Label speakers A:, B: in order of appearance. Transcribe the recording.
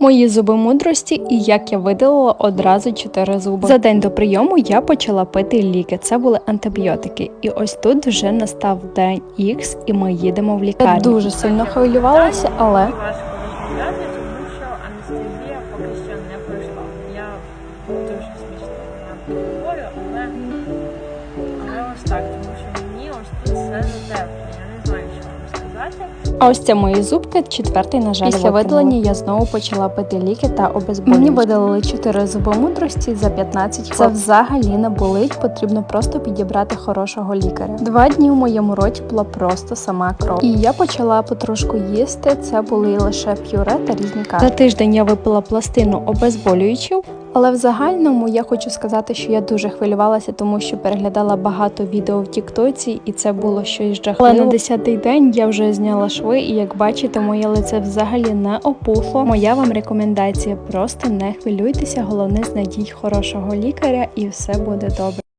A: Мої зуби мудрості і як я видалила одразу чотири зуби. За день до прийому я почала пити ліки. Це були антибіотики. І ось тут вже настав день Х, і ми їдемо в лікарню. Я дуже сильно хвилювалася, але
B: Важко тому що анестезія поки що не пройшла. Я дуже смішно говорю, але, ось так, тому що мені ось тут все затерпно.
A: А ось це мої зубки, четвертий, на жаль, після видалення я знову почала пити ліки та обезболювачі. Мені видалили 4 зуби мудрості за 15 хвилин. Це взагалі не болить, потрібно просто підібрати хорошого лікаря. Два дні в моєму роті була просто сама кров. І я почала потрошку їсти. Це були лише п'юре та різні каші. За тиждень я випила пластину обезболюючів. Але в загальному я хочу сказати, що я дуже хвилювалася, тому що переглядала багато відео в Тіктоці, і це було щось жахливе. Але на 10-й день я вже зняла шви, і як бачите, моє лице взагалі не опухло. Моя вам рекомендація: просто не хвилюйтеся, головне знайдіть хорошого лікаря, і все буде добре.